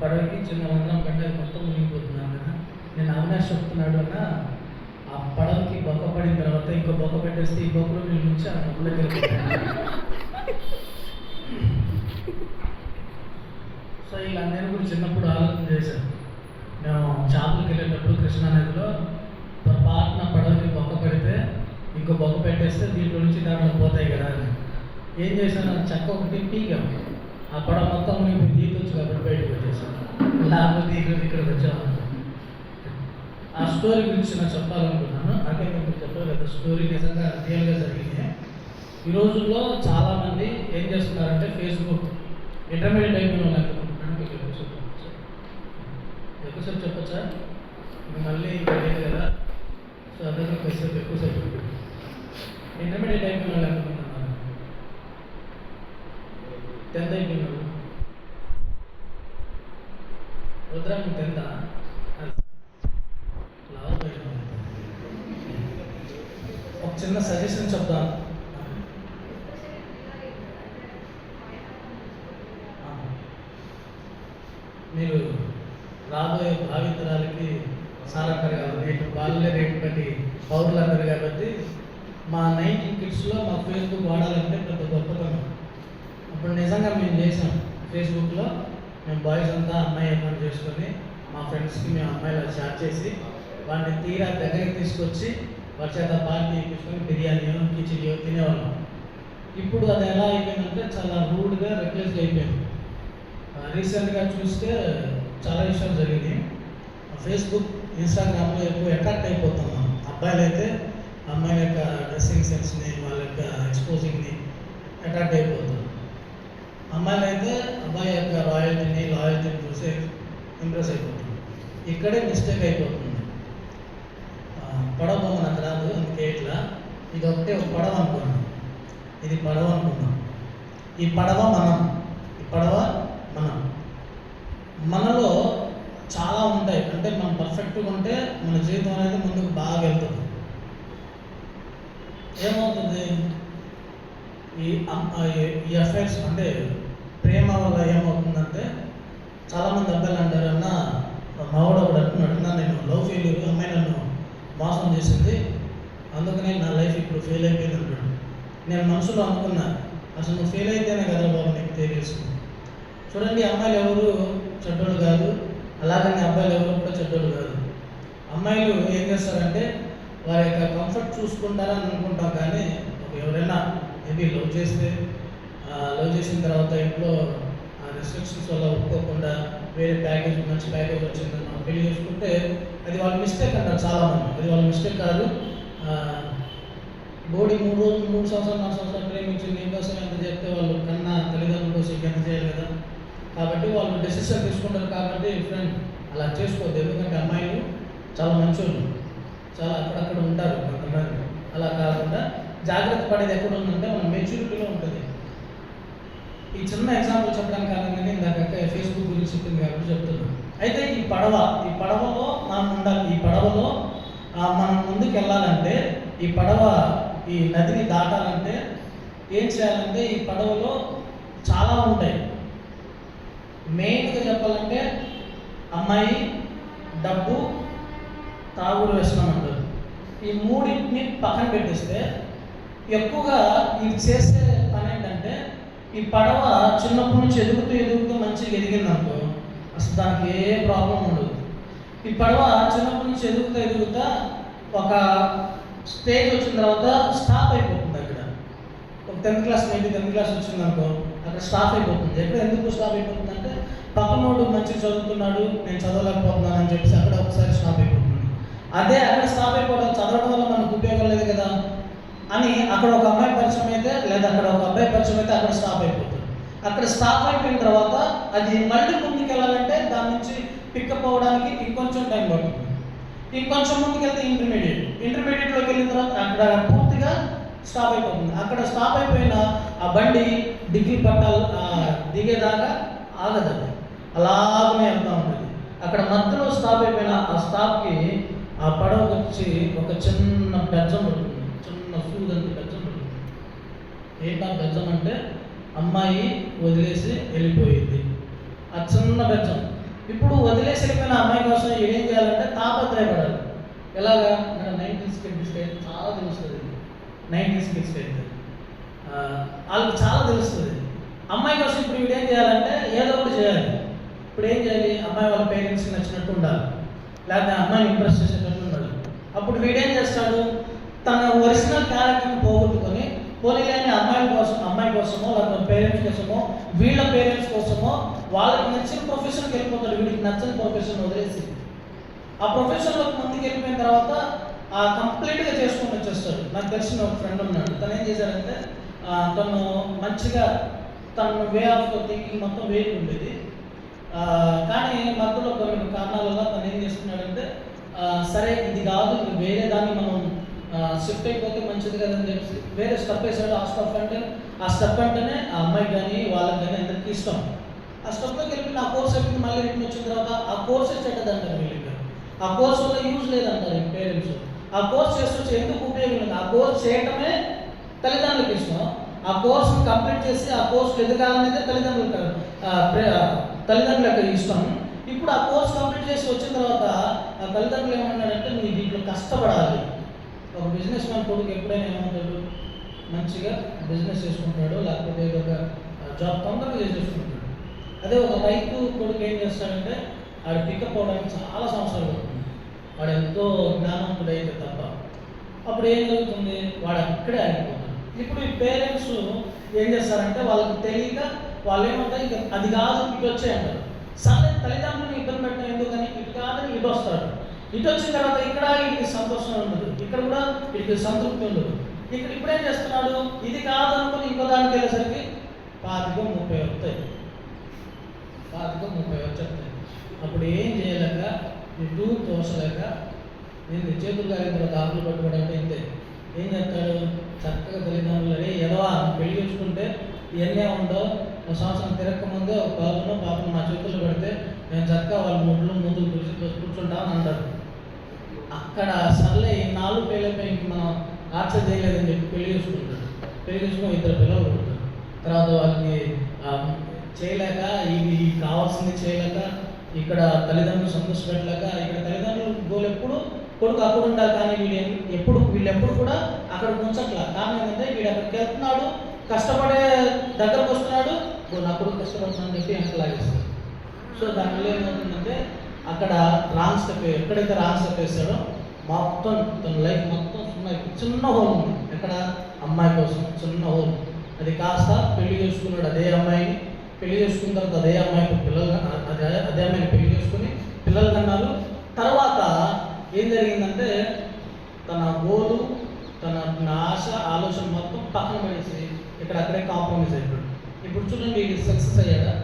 పడవకి చిన్న రంధ్రం పడ్డ మొత్తం మునిగిపోతున్నాను కదా. నేను అవినాష్ చెప్తున్నాడు అన్న ఆ పడవకి బొక్క పడిన తర్వాత ఇంకో బొక్క పెట్టేస్తే ఈ బొక్కలో నేను నుంచి ఆ బొక్కలోకి సో ఇలా నేను కూడా చిన్నప్పుడు ఆలోచన చేశాను. మేము చేపలకి వెళ్ళేటప్పుడు కృష్ణానదిలో పొరపాటున పడవకి బొక్క పెడితే ఇంకో బొక్క పెట్టేస్తే దీంట్లో నుంచి దాంట్లో పోతాయి కదా అని. ఏం చేశాను? చెక్క ఒకటి పీకాం ఆ పడ మొత్తం మేము తీయొచ్చు కాబట్టి బయటకు వచ్చేసాను లేకపోతే ఇక్కడ ఇక్కడికి వచ్చాము ఆ స్టోరీ గురించి నేను చెప్పాలనుకున్నాను అంటే నేను చెప్పలేదు స్టోరీ నిజంగా రియల్గా జరిగింది. ఈ రోజుల్లో చాలామంది ఏం చేస్తున్నారంటే ఫేస్బుక్ ఇంటర్మీడియట్ అయిపోయిన వాళ్ళు ఎంతమంది ఎక్కువసేపు చెప్పచ్చా? మళ్ళీ ఇంకా లేదు కదా. సో అదే కొద్దిసేపు ఎక్కువసేపు ఇంటర్మీడియట్ అయిపోయిన వాళ్ళు ఎంతమంది ఉన్నారు టెన్త్ అయిపోయిన వాళ్ళు రుద్రాంగ టెన్త్ ఒక చిన్న సజెషన్ చెప్తాను మీరు రాబోయే భావితరాలకి చాలా పెరగాలి రేటు వాళ్ళే రేటు బట్టి పౌరులందరూ కాబట్టి మా నైన్టీన్ కిడ్స్లో మా ఫేస్బుక్ వాడాలంటే పెద్ద గొప్పతనం. అప్పుడు నిజంగా మేము చేసాం ఫేస్బుక్లో మేము బాయ్స్ అంతా అమ్మాయి అకౌంట్ చేసుకొని మా ఫ్రెండ్స్కి మేము అమ్మాయిలు షేర్ చేసి వాడిని తీరా దగ్గరికి తీసుకొచ్చి వారి చేత పార్టీ తీసుకొని బిర్యానీయో కిచిడియో తినేవాళ్ళం. ఇప్పుడు అది ఎలా అయిపోయిందంటే చాలా రూడ్గా రెక్లెస్గా అయిపోయింది. రీసెంట్గా చూస్తే చాలా విషయాలు జరిగినాయి. ఫేస్బుక్ ఇన్స్టాగ్రామ్లో ఎక్కువ అట్రాక్ట్ అయిపోతున్నాం అబ్బాయిలు అయితే అమ్మాయిల యొక్క డ్రెస్సింగ్ సెన్స్ని వాళ్ళ యొక్క ఎక్స్పోజింగ్ని అట్రాక్ట్ అయిపోతాం. అమ్మాయిలు అయితే అబ్బాయి యొక్క రాయల్టీని లాయల్టీని చూసి ఇంప్రెస్ అయిపోతుంది ఇక్కడే మిస్టేక్ అయిపోతుంది. పడవ బొమ్మ నాకు రాదు అందుకే ఇట్లా. ఇది ఒకటే ఒక పడవ అనుకున్నాం ఇది పడవ అనుకున్నాం ఈ పడవ మనం. ఈ పడవ మనం. మనలో చాలా ఉంటాయి. అంటే మనం పర్ఫెక్ట్గా ఉంటే మన జీవితం అనేది ముందుకు బాగా వెళ్తుంది. ఏమవుతుంది? ఈ ఈ- అఫైర్స్ అంటే ప్రేమ వల్ల ఏమవుతుందంటే చాలామంది అబ్బాయిలు అంటారు అన్న మావాడు ఒకడు అంటున్నాడు అన్న నేను లవ్ ఫెయిల్యూర్ అమ్మాయి నన్ను మోసం చేసింది అందుకనే నా లైఫ్ ఇప్పుడు ఫెయిల్ అయిపోయింది అంటాడు నేను మనసులో అనుకున్నా అసలు నువ్వు ఫెయిల్ అయితేనే కదా బాబు నీకు తెలియదు. చూడండి అమ్మాయిలు ఎవరు? చెడ్డోడు కాదు అలాగని అబ్బాయిలు ఎవరు కూడా చెడ్డోళ్ళు కాదు. అమ్మాయిలు ఏం చేస్తారంటే వారి యొక్క కంఫర్ట్ చూసుకుంటారని అనుకుంటాం కానీ ఒక ఎవరైనా మేబీ లవ్ చేస్తే లవ్ చేసిన తర్వాత ఇంట్లో రెస్ట్రిక్షన్స్ వల్ల ఒప్పుకోకుండా వేరే ప్యాకేజ్ మంచి ప్యాకేజ్ వచ్చిందని మనం పెళ్ళి చేసుకుంటే అది వాళ్ళ మిస్టేక్ అంటారు చాలామంది. అది వాళ్ళ మిస్టేక్ కాదు. బోడీ మూడు రోజులు మూడు సంవత్సరాలు నాలుగు సంవత్సరాలు ప్రేమించి నీ ఎంత చెప్తే వాళ్ళు కన్నా తల్లిదండ్రుల కోసం ఎంత చేయాలి కదా? కాబట్టి వాళ్ళు డెసిషన్ తీసుకుంటారు కాబట్టి ఫ్రెండ్ అలా చేసుకోవద్దు. ఎందుకంటే అమ్మాయిలు చాలా మంచోళ్ళు. చాలా అక్కడక్కడ ఉంటారు కొంతమంది అలా కాకుండా జాగ్రత్త పడేది ఎక్కడ ఉందంటే మన మెచ్యూరిటీలో ఉంటుంది. ఈ చిన్న ఎగ్జాంపుల్ చెప్పడానికి కారణంగానే ఇందాక ఫేస్బుక్ గురించి చెప్పింది కాబట్టి చెప్తున్నాను అయితే ఈ పడవ ఈ పడవలో మనం ఉండాలి. ఈ పడవలో మనం ముందుకు వెళ్ళాలంటే ఈ పడవ ఈ నదిని దాటాలంటే ఏం చేయాలంటే ఈ పడవలో చాలా ఉంటాయి. మెయిన్గా చెప్పాలంటే అమ్మాయి డబ్బు తాగుడు వ్యసనం అంటారు. ఈ మూడింటిని పక్కన పెట్టేస్తే ఎక్కువగా ఇది చేసే పని ఏంటంటే ఈ పడవ చిన్నప్పటి నుంచి ఎదుగుతూ ఎదుగుతూ మంచిగా ఎదిగిందనుకో అసలు దానికి ఏ ప్రాబ్లం ఉండదు. ఈ పడవ చిన్నప్పటి నుంచి ఎదుగుతూ ఎదుగుతా ఒక స్టేజ్ వచ్చిన తర్వాత స్టాప్ అయిపోతుంది అక్కడ. ఒక tenth class maybe tenth class వచ్చిందనుకో అక్కడ స్టాప్ అయిపోతుంది. ఎక్కడ ఎందుకు స్టాప్ అయిపోతుంది అంటే పక్కనోడు మంచి చదువుతున్నాడు నేను చదవలేకపోతున్నాను అని చెప్పేసి అక్కడ ఒకసారి స్టాప్ అయిపోతుంది అదే అక్కడ స్టాప్ అయిపోవడం చదవడం వల్ల మనకు ఉపయోగం లేదు కదా అని అక్కడ ఒక అమ్మాయి పరిచయం అయితే లేదా అక్కడ ఒక అబ్బాయి పరిచయం అయితే అక్కడ స్టాప్ అయిపోతుంది. అక్కడ స్టాప్ అయిపోయిన తర్వాత అది మళ్ళీ ముందుకు వెళ్ళాలంటే దాని నుంచి పికప్ అవ్వడానికి ఇంకొంచెం టైం పడుతుంది. ఇంకొంచెం ముందుకు వెళ్తే ఇంటర్మీడియట్ ఇంటర్మీడియట్లోకి వెళ్ళిన తర్వాత అక్కడ పూర్తిగా స్టాప్ అయిపోతుంది. అక్కడ స్టాప్ అయిపోయిన ఆ బండి డిగ్రీ పట్టాలు దిగేదాకా ఆగదు అలాగనే వెళ్తూ ఉంటుంది అక్కడ మధ్యలో స్టాప్ అయిపోయిన ఆ స్టాప్కి ఆ పడవ వచ్చి ఒక చిన్న బెజ్జం ఉంటుంది. చిన్న సూదంత బెజ్జం ఉంటుంది. ఏంటా బెజ్జం అంటే అమ్మాయి వదిలేసి వెళ్ళిపోయింది. ఆ చిన్న బెజ్జం. ఇప్పుడు వదిలేసి వెళ్ళిపోయిన అమ్మాయి కోసం ఏం చేయాలంటే తాపత్రయపడాలి. ఎలాగా? మన నైన్టీన్ స్కిల్స్ అయితే చాలా తెలుస్తుంది. నైన్టీన్ స్కిల్స్ అయితే. వాళ్ళకి చాలా తెలుస్తుంది. అమ్మాయి కోసం ఇప్పుడు వీడు ఏం చేయాలంటే ఏదో ఒకటి చేయాలి. ఇప్పుడు ఏం చేయాలి? అమ్మాయి వాళ్ళ పేరెంట్స్కి నచ్చినట్టు ఉండాలి. లేకపోతే అమ్మాయిని ఇంప్రెస్ చేసేటట్టు ఉండాలి. అప్పుడు వీడేం చేస్తాడు? తన ఒరిజినల్ క్యారెక్టర్ని పోగొట్టుకొని పోనీలేని అమ్మాయి కోసం అమ్మాయి కోసమో లేకపోతే పేరెంట్స్ కోసమో వీళ్ళ పేరెంట్స్ కోసమో వాళ్ళకి నచ్చిన ప్రొఫెషన్కి వెళ్ళిపోతాడు. వీడికి నచ్చని ప్రొఫెషన్ వదిలేసి. ఆ ప్రొఫెషన్లోకి ముందుకు వెళ్ళిపోయిన తర్వాత ఆ కంప్లీట్గా చేసుకొని వచ్చేస్తాడు. నాకు తెలిసిన ఒక ఫ్రెండ్ ఉన్నాడు. తను ఏం చేశాడంటే తను మంచిగా తన వే ఆఫ్ థింకింగ్ మొత్తం వేరు ఉండేది. కానీ మధ్యలో కొన్ని కారణాల వల్ల తను ఏం చేస్తున్నాడంటే సరే ఇది కాదు ఇది వేరే దాన్ని మనం షిఫ్ట్ అయిపోతే మంచిది కదని చెప్పి వేరే స్టెప్ వేసాడు ఆ స్టెప్ అంటే ఆ స్టెప్ అంటేనే ఆ అమ్మాయికి కానీ వాళ్ళకి కానీ అందరికీ ఇష్టం. ఆ స్టెప్లోకి వెళ్ళి ఆ కోర్స్ అయిపోయింది. మళ్ళీ రిటర్న్ వచ్చిన తర్వాత ఆ కోర్స్ చెడ్డదంటారు వీళ్ళకి? ఆ కోర్స్ వల్ల యూజ్ లేదంటారు పేరెంట్స్ ఆ కోర్స్ చేస్తూ ఎందుకు ఉపయోగం లేదు? ఆ కోర్స్ చేయటమే తల్లిదండ్రులకు ఇష్టం. ఆ కోర్స్ కంప్లీట్ చేసి ఆ కోర్స్ ఎదగాలనేది తల్లిదండ్రులు ప్రే- తల్లిదండ్రులకు ఇస్తాను ఇప్పుడు ఆ కోర్స్ కంప్లీట్ చేసి వచ్చిన తర్వాత ఆ తల్లిదండ్రులు ఏమన్నాడంటే నువ్వు దీంట్లో కష్టపడాలి. ఒక బిజినెస్ మ్యాన్ కొడుకు ఎప్పుడైనా ఏమంటాడు మంచిగా బిజినెస్ చేసుకుంటాడు లేకపోతే ఏదో ఒక జాబ్ తొందరగా చేసేసుకుంటాడు. అదే ఒక రైతు కొడుకు ఏం చేస్తాడంటే ఆడు పికప్ అవడానికి చాలా సంవత్సరాలు పడుతుంది. వాడు ఎంతో జ్ఞానవంతుడైతే తప్ప. అప్పుడు ఏం జరుగుతుంది? వాడు అక్కడే ఆగిపోతాడు. ఇప్పుడు ఈ పేరెంట్స్ ఏం చేస్తారంటే వాళ్ళకి తెలియక వాళ్ళు ఏమంటారు ఇక అది కాదు ఇటు వచ్చే అంటారు సరే తల్లిదండ్రులను ఇబ్బంది పెట్టడం ఎందుకని ఇటు కాదని ఇటు వస్తాడు ఇటు వచ్చిన తర్వాత ఇక్కడ వీడికి సంతోషం ఉండదు. ఇక్కడ కూడా వీడికి సంతృప్తి ఉండదు. ఇక్కడ ఇప్పుడేం చేస్తున్నాడు? ఇది కాదనుకుని ఇంకో దానికి వెళ్ళేసరికి పాతిక ముప్పై వస్తాయి. పాతిక ముప్పై వచ్చేస్తాయి. అప్పుడు ఏం చేయలేక ఇటు తోసలేక నేను చేతులు కాలిన తర్వాత ఆకులు పట్టుకోవడం అంటే ఇంతే. ఏం చెప్తాడు చక్కగా తల్లిదండ్రులు అరే ఎదవా పెళ్ళి చేసుకుంటే ఇవన్నీ ఉండవు ఒక సంవత్సరం తిరగక ముందే ఒక బాబును పాపను మా చేతుల్లో పెడితే నేను చక్కగా వాళ్ళ ముడ్లు ముందు కూర్చుంటాను కూర్చుంటామని అంటారు అక్కడ సర్లే ఈ నాలుగు పేర్లపై ఇంక మనం ఆర్చర్ చేయలేదని చెప్పి పెళ్ళి చూసుకుంటాడు. పెళ్ళి చూసుకుని ఇద్దరు పిల్లలు పుడతారు. తర్వాత వాళ్ళకి చేయలేక ఇవి కావాల్సింది చేయలేక ఇక్కడ తల్లిదండ్రులు సంతోషపెట్టలేక ఇక్కడ తల్లిదండ్రులు గోలు ఎప్పుడు కొడుకు అక్కడ ఉండాలి కానీ వీళ్ళు ఎప్పుడు వీళ్ళు ఎప్పుడు కూడా అక్కడ ఉంచట్లా. కారణం ఏంటంటే వీడు అక్కడికి వెళ్తున్నాడు కష్టపడే దగ్గరకు వస్తున్నాడు నా కొడుకు కష్టపడుతున్నాను చెప్పి వెనక లాగేస్తాడు. సో దానివల్ల ఏమవుతుందంటే అక్కడ రాంగ్ స్టెప్ ఎక్కడైతే రాంగ్ స్టెప్ వేస్తాడో మొత్తం తన లైఫ్ మొత్తం సున్నా చిన్న హోల్ ఉంది. ఎక్కడ? అమ్మాయి కోసం చిన్న హోల్. అది కాస్త పెళ్ళి చేసుకున్నాడు అదే అమ్మాయిని. పెళ్ళి చేసుకున్న తర్వాత అదే అమ్మాయికి పిల్లలు అదే అదే అమ్మాయిని పెళ్ళి చేసుకుని పిల్లలు కన్నారు తర్వాత ఏం జరిగిందంటే తన గోలు తన తన ఆశ ఆలోచన మొత్తం పక్కన పడేసి ఇక్కడ అక్కడే కాంప్రమైజ్ అయిపోయాడు. ఇప్పుడు చూడండి సక్సెస్ అయ్యాడా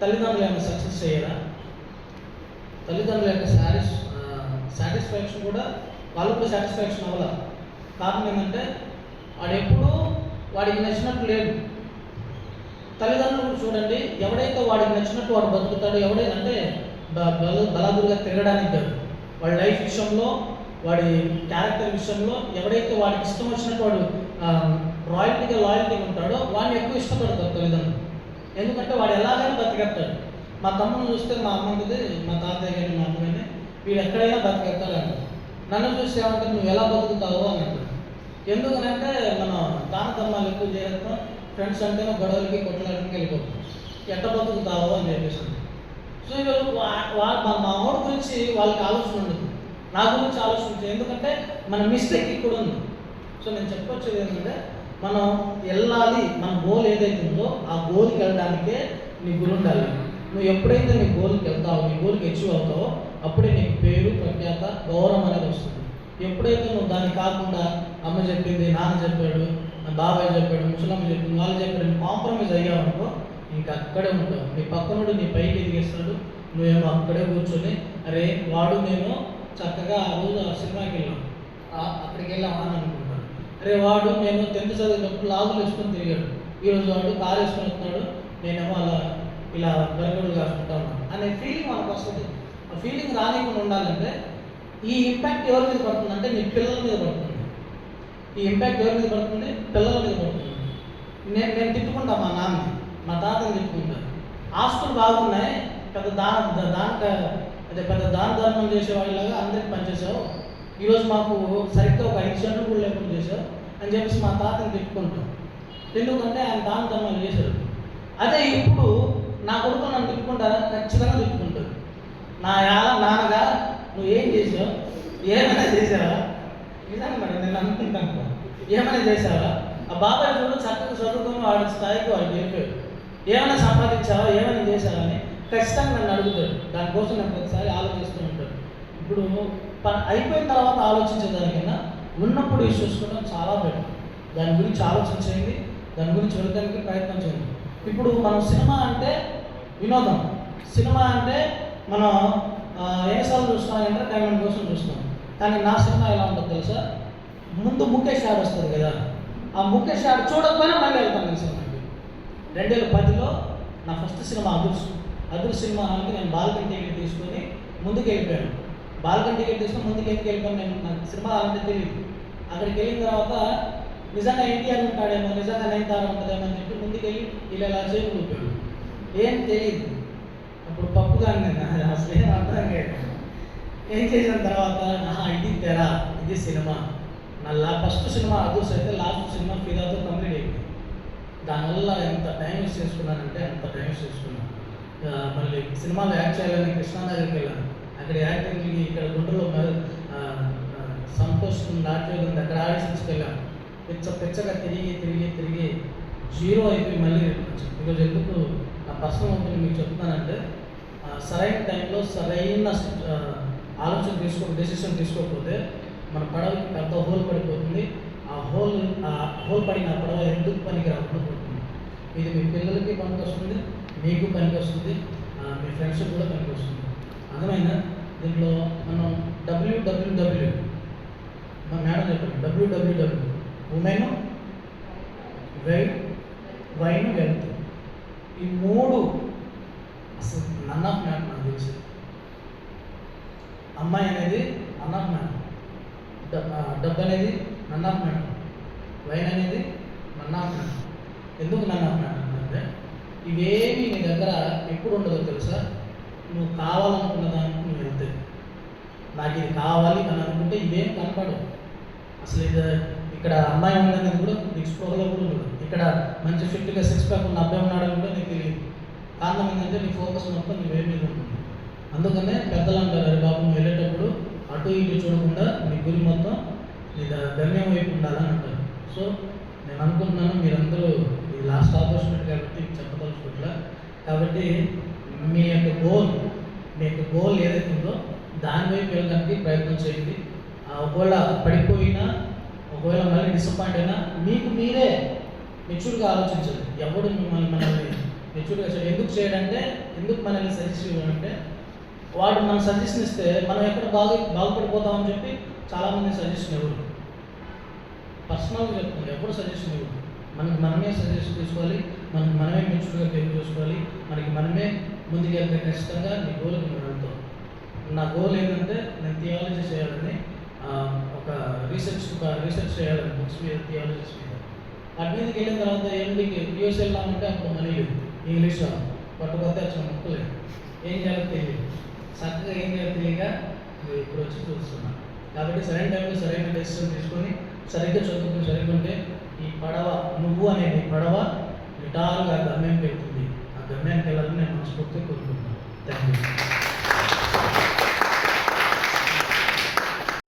తల్లిదండ్రులు ఏమైనా సక్సెస్ అయ్యారా? తల్లిదండ్రుల యొక్క సాటిస్ సాటిస్ఫాక్షన్ కూడా వాళ్ళకు సాటిస్ఫాక్షన్ అవ్వాల? కారణం ఏంటంటే వాడు ఎప్పుడూ వాడికి నచ్చినట్టు లేడు. తల్లిదండ్రులు కూడా చూడండి ఎవడైతే వాడికి నచ్చినట్టు వాడు బతుకుతాడు ఎవడైతే అంటే బల బలాదురుగా తిరగడానికి కాదు. వాడి లైఫ్ విషయంలో వాడి క్యారెక్టర్ విషయంలో ఎవడైతే వాడికి ఇష్టం వచ్చినట్టు వాడు రాయల్టీగా లాయల్టీగా ఉంటాడో వాడిని ఎక్కువ ఇష్టపడతారు తల్లిదండ్రులు. ఎందుకంటే వాడు ఎలాగైనా బతికెత్తాడు మా తమ్ముని చూస్తే మా అమ్మది మా తాతయ్య కానీ మా అమ్మ కానీ వీడు ఎక్కడైనా బతికెత్తాలంట నన్ను చూస్తే ఏమంటారు నువ్వు ఎలా బతుకుతావు అని ఎందుకనంటే మనం తానతమ్మాలు ఎక్కువ చేస్తాం ఫ్రెండ్స్ అంటే గొడవలకి కొట్లాడడానికి వెళ్ళిపోతాం. ఎట్ట బతుకుతావు అని చెప్పేసి సో వా- వా- మా మామూడు గురించి వాళ్ళకి ఆలోచన ఉండదు. నా గురించి ఆలోచించదు ఎందుకంటే మన మిస్టేక్ ఇక్కడ ఉంది. సో నేను చెప్పొచ్చేది ఏంటంటే మనం వెళ్ళాలి మన గోల్ ఏదైతే ఉందో ఆ గోల్కి వెళ్ళడానికే నీ గురుండాలి నువ్వు ఎప్పుడైతే నీ గోల్కి వెళ్తావో నీ గోల్కి అచీవ్ అవుతావో అప్పుడే నీకు పేరు ప్రఖ్యాత గౌరవం అనేది వస్తుంది. ఎప్పుడైతే నువ్వు దాన్ని కాకుండా అమ్మ చెప్పింది నాన్న చెప్పాడు నా బాబాయ్ చెప్పాడు ముసలమ్మ చెప్పింది వాళ్ళు చెప్పాడు కాంప్రమైజ్ అయ్యావనుకో ఇంకా అక్కడే ఉంటావు. నీ పక్కనుడు నీ పైకి ఎదిగేస్తాడు నువ్వేమో అక్కడే కూర్చొని అరే వాడు నేను చక్కగా ఆ రోజు ఆ సినిమాకి వెళ్ళాం. అక్కడికి వెళ్ళాం అని అనుకో. అరే వాడు నేను టెన్త్ చదివినప్పుడు లాగులు వేసుకొని తిరిగాడు. ఈరోజు వాడు కారు వేసుకొని వస్తున్నాడు. నేనేమో అలా ఇలా గరగడులు కాసుకుంటా ఉన్నాను అనే ఫీలింగ్ మనకు వస్తుంది. ఆ ఫీలింగ్ రానికుండా ఉండాలంటే ఈ ఇంపాక్ట్ ఎవరి మీద పడుతుంది అంటే నీ పిల్లల మీద పడుతుంది. ఈ ఇంపాక్ట్ ఎవరి మీద పడుతుంది? పిల్లల మీద పడుతుంది. నేను నేను తిట్టుకుంటా మా నాన్న మా తాతని తిట్టుకుంటా. ఆస్తులు బాగున్నాయి. పెద్ద దాన దానిక అదే పెద్ద దాన ధర్మం చేసే వాళ్ళలాగా అందరికి పనిచేసావు. ఈరోజు మాకు సరిగ్గా ఒక ఐదు సెంట్లు కూడా లేకుండా చేసావు అని చెప్పేసి మా తాతని తిట్టుకుంటాం. ఎందుకంటే ఆయన దాన ధర్మాలు చేశారు అదే ఇప్పుడు నా కొడుకు నన్ను తిట్టుకుంటారా? ఖచ్చితంగా తిప్పుకుంటారు నా యాల నాన్నగా నువ్వు ఏం చేసావు? ఏమైనా చేసావా? నిజంగా మేడం నేను అనుకుంటాను ఏమైనా చేసావా? ఆ బాబాయ్ చూడు చక్కగా చదువుకుని వాడి స్థాయికి వాడు చెప్పాడు ఏమైనా సంపాదించావా? ఏమైనా చేసావా అని ఖచ్చితంగా నన్ను అడుగుతాడు. దానికోసం నేను ప్రతిసారి ఆలోచిస్తూ ఉంటాడు ఇప్పుడు ప- అయిపోయిన తర్వాత ఆలోచించేదానికన్నా ఉన్నప్పుడు ఇది చూసుకోవడం చాలా బెటర్ దాని గురించి ఆలోచించేయండి దాని గురించి వెళ్ళడానికి ప్రయత్నం చేయండి. ఇప్పుడు మనం సినిమా అంటే వినోదం. సినిమా అంటే మనం ఆ, ఎన్నిసార్లు చూస్తాం ఎంటర్టైన్మెంట్ కోసం చూస్తాం కానీ నా సినిమా ఎలా ఉంటుంది తెలుసా? ముందు ముఖేష్ యాడ్ వస్తుంది కదా ఆ ముఖేష్ యాడ్ చూడకపోయినా మళ్ళీ వెళ్తాను నేను సినిమాకి. రెండు వేల పదిలో నా first cinema Adhurs. Adhurs cinema హాల్కి నేను బాల్కన్ టీవీ తీసుకొని ముందుకు వెళ్ళిపోయాను. బాల్కన్ టికెట్ తీసుకుని ముందుకు ఎందుకు వెళ్ళిపోయాను నేను? నాకు సినిమా అంటే తెలియదు అక్కడికి వెళ్ళిన తర్వాత నిజంగా ఎన్టీఆర్ ఉంటాడేమో నిజంగా నయనతార ఉంటుందేమో అని చెప్పి ముందుకు వెళ్ళి ఇలా ఇలా చేసి ఏం తెలియదు అప్పుడు పప్పు కానీ నేను అసలు ఏం అర్థం కాదు ఏం చేసిన తర్వాత ఇది తెర ఇది సినిమా. నా లా ఫస్ట్ సినిమా అదూస్ అయితే లాస్ట్ సినిమా ఫిదాతో కంప్లీట్ అయిపోయింది. దానివల్ల ఎంత టైం వేస్ట్ చేసుకున్నానంటే అంత టైం వేస్ట్ చేసుకున్నాను. మళ్ళీ సినిమాలో యాక్ట్ చేయాలని కృష్ణానగర్కి వెళ్ళాను. అక్కడ యాక్టింగ్కి ఇక్కడ గుంటూరులో మరి ఆ, సంతోష్ ఉంది. అక్కడ ఆడిషన్స్కి పిచ్చ పిచ్చగా తిరిగి తిరిగి తిరిగి జీరో అయిపోయి మళ్ళీ ఈరోజు ఎందుకు నా పర్సనల్ ఒపీనియన్ మీకు చెప్తున్నానంటే సరైన టైంలో సరైన ఆలోచన తీసుకో డెసిషన్ తీసుకోకపోతే మన పడవకి పెద్ద హోల్ పడిపోతుంది. ఆ హోల్ ఆ హోల్ పడిన పడవ ఎందుకు పనికి రాకుండా పోతుంది? ఇది మీ పిల్లలకి పనికి వస్తుంది మీకు పనికి వస్తుంది మీ ఫ్రెండ్షిప్ కూడా పనికి వస్తుంది అర్థమైందా? దీంట్లో మనం డబ్ల్యూడబ్ల్యూడబ్ల్యూ మా మేడం చెప్పండి WWW women weight wine wealth ఈ మూడు అసలు నన్ ఆఫ్ మ్యాన్ నాకు తెలిసి. అమ్మాయి అనేది నన్ ఆఫ్ మ్యాన్ డబ్ అనేది నన్ ఆఫ్ మ్యాన్ వైన్ అనేది నన్ ఆఫ్ మ్యాన్ ఎందుకు నన్ ఆఫ్ మ్యాన్ అంటే ఇవేమి నీ దగ్గర ఎప్పుడు ఉండదో తెలుసా? నువ్వు కావాలనుకున్న దానికి నువ్వు వెళ్తే. నాకు ఇది కావాలి అని అనుకుంటే ఇవేం కనపడవు. అసలు ఇది ఇక్కడ అమ్మాయి ఉన్నది కూడా నీకు స్పృహలో కూడా ఉండదు. ఇక్కడ మంచి ఫిట్గా సిక్స్ ప్యాక్ ఉన్న అబ్బాయి ఉన్నాడని కూడా నీకు తెలియదు. కారణం ఏంటంటే నీ ఫోకస్ మొత్తం నీ వేరే మీద ఉంటుంది. అందుకనే పెద్దలు అంటారు "అరే బాబు నువ్వు వెళ్ళేటప్పుడు అటు ఇటు చూడకుండా నీ గురి మొత్తం నీ గమ్యం వైపు ఉండాలని అంటారు. సో నేను అనుకుంటున్నాను మీరందరూ ఇది లాస్ట్ ఆపర్చునిటీ కాబట్టి మీకు చెప్పదలుచుకోవట్లే కాబట్టి మీ యొక్క గోల్ మీ యొక్క గోల్ ఏదైతే ఉందో దాని వైపు వెళ్ళడానికి ప్రయత్నం చేయండి. ఆ, ఒకవేళ పడిపోయినా ఒకవేళ మళ్ళీ డిసప్పాయింట్ అయినా మీకు మీరే మెచ్యూర్గా ఆలోచించండి. ఎవడు మిమ్మల్ని మనల్ని మెచ్యూర్గా చేయడం ఎందుకు చేయడంటే ఎందుకు మనల్ని సజెస్ట్ ఇవ్వాలంటే వాడు మనం సజెషన్ ఇస్తే మనం ఎక్కడ బాగా బాగుపడిపోతామని చెప్పి చాలామంది సజెషన్ ఇవ్వరు పర్సనల్గా చెప్తుంది ఎప్పుడు సజెషన్ ఇవ్వరు మనకి మనమే సజెషన్ తీసుకోవాలి మనకి మనమే మెచ్యూర్గా పెళ్ళి చేసుకోవాలి మనకి మనమే ముందుకెళ్తే ఖచ్చితంగా నీ గోల్కి మనం వెళ్తాం నా గోల్ ఏంటంటే నేను థియాలజీ చేయాలని ఒక రీసెర్చ్ ఒక రీసెర్చ్ చేయాలని బుక్స్ మీద థియాలజీస్ మీద అటు మీదకి వెళ్ళిన తర్వాత ఎండికి యూఎస్ వెళ్ళామంటే అప్పుడు మనీ లేదు. ఇంగ్లీష్ రాదు పట్టుకొస్తే అసలు ముక్కలేదు ఏం చేయాలో తెలియదు. చక్కగా ఏం చేయాలో తెలియక ఇప్పుడు వచ్చి చూస్తున్నా. కాబట్టి సరైన టైంలో సరైన డెసిషన్ తీసుకొని సరిగ్గా చదువుకుని సరిగ్గా ఈ పడవ నువ్వు అనేది పడవ నిటారుగా గమ్యం వెళ్తుంది గమ్యానికి వెళ్ళాలని నేను మనస్ఫూర్తిగా కోరుకుంటున్నాను. Thank you